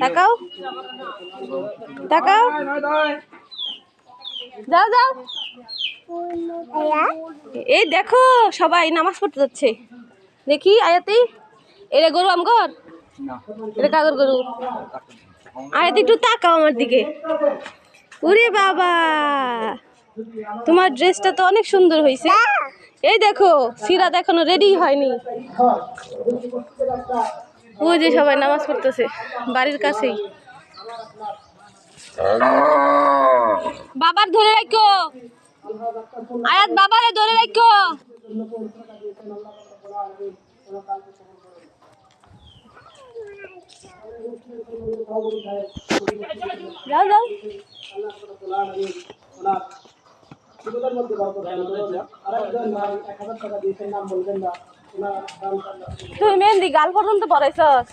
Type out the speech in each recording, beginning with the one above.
তাকাও। তাকাও। যাও যাও। এই দেখো, সবাই নামাজ পড়তে যাচ্ছে। দেখি, আয়াতি। এটা গরু আমগর এটা কাগর গরু। আয়াতি, একটু তাকাও আমার দিকে। ওরে বাবা! তোমার ড্রেসটা তো অনেক সুন্দর হয়েছে। এই দেখো, সিরাত এখনও রেডি হয়নি। ওই যে সবাই নামাজ পড়তেছে বাড়ির কাছেই। বাবার ধরে রাখো। আয়াত বাবারে ধরে রাখো। যাও যাও। তুই মেহেন্দি গাল পর্যন্ত পড়াইছস?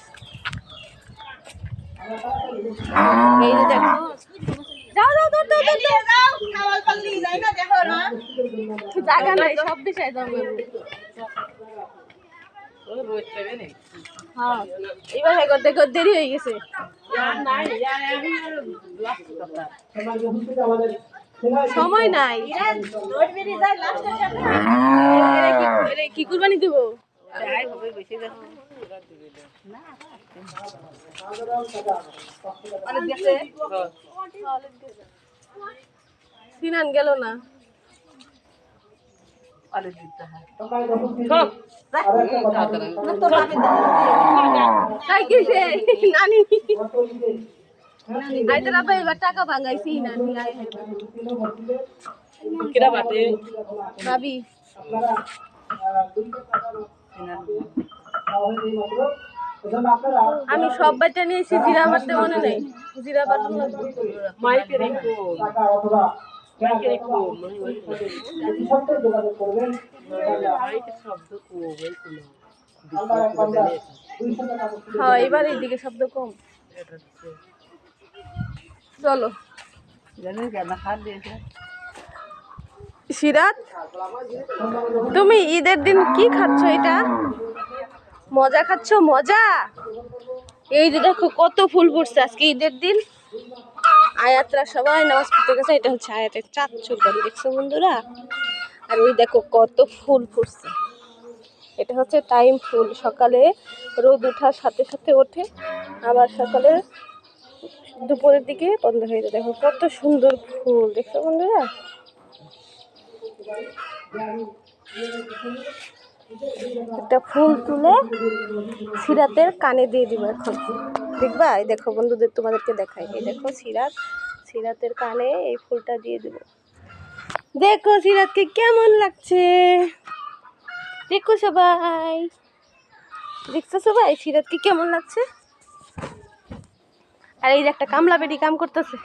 যাও যাও। জায়গা নাই, সব হ্যাঁ করতে দেরি হয়ে গেছে। কি- এরা কি কুরবানি দিব? সিনান গেল না। তাই কিসে নানি। এবার টাকা ভাঙাইছি কিরা বাটে ভাবি। আমি সব বাচ্চা নিয়েছি জিরা বাটতে মনে নেই। জিরা বাটতে মাইকের একটু মাইকের একটু মাইকের শব্দ কো হ্যাঁ। এবার এইদিকে শব্দ কম। চলো। সিরাত, তুমি ঈদের দিন কি খাচ্ছ এটা? মজা খাচ্ছ? মজা? এই যে দেখো, কত ফুল ফুটছে আজকে ঈদের দিন। আয়াতরা সবাই নামাজ পড়তে গেছে, এটা হচ্ছে আয়াতের চাঁদচুর বাড়ি দেখছ বন্ধুরা? আর এই দেখো, কত ফুল ফুটছে। এটা হচ্ছে টাইম ফুল, সকালে রোদ ওঠার সাথে সাথে ওঠে, আবার সকালে দুপুরের দিকে বন্ধ হয়ে যায়। দেখো, কত সুন্দর ফুল, দেখছ বন্ধুরা? একটা ফুল তুলে সিরাতের কানে দিয়ে দিব এখন। দেখবা? এই দেখো বন্ধুদের তোমাদেরকে দেখাই। এই দেখো সিরাত, সিরাতের কানে এই ফুলটা দিয়ে দিব। দেখো সিরাতকে কেমন লাগছে? দেখো সবাই। দেখছ সবাই? সিরাতকে কেমন লাগছে? আর এই যে একটা কামলা বেডি কাম করতেছে।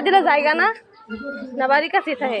দিলে জায়গা না? না বাড়ির কাছে থাকে?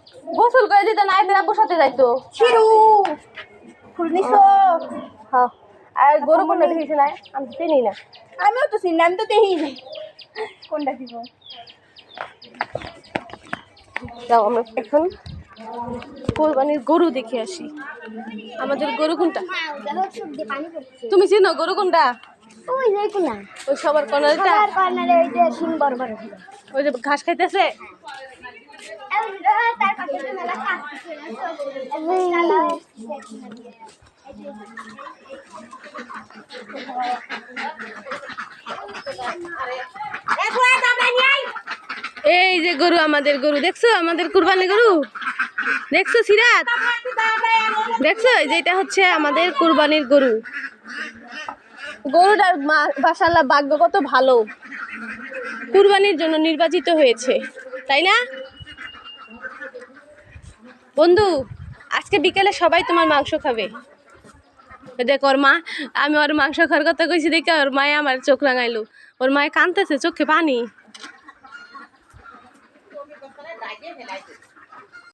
গোসল করে দিতে না এদের আব্বুর সাথে যাইতো। ছিরু ফুল নিছো হ্যাঁ আর গরু কোনটা দেখিস না আমি তো চিনি না। আমিও তো চিনি আমি তো দেখি নাই কোনটা দিব? যাও আমরা এখন কোরবানির গরু দেখে আসি। আমাদের গরু কোনটা? তুমি চিনো গরু কোনটা? ওই যে কোনা ওই সবার কর্নারটা? সবার কর্নারে ওই যে সিং বড় বড় ওই যে ঘাস খাইতেছে? এই যে গরু, আমাদের গরু। দেখছ? আমাদের কুরবানি গরু? দেখছ সিরাত? দেখছ? এই যে এটা হচ্ছে আমাদের কুরবানির গরু। গরুটার মাসাল্লাহ ভাগ্য কত ভালো। কুরবানির জন্য নির্বাচিত হয়েছে। তাই না? বন্ধু, আজকে বিকেলে সবাই তোমার মাংস খাবে। দেখ ওর মা, আমি ওর মাংস খাওয়ার কথা কইছি দেখে ওর মায়ে আমার চোখ রাঙাইলো। ওর মায়ে কানতেছে, চোখে পানি।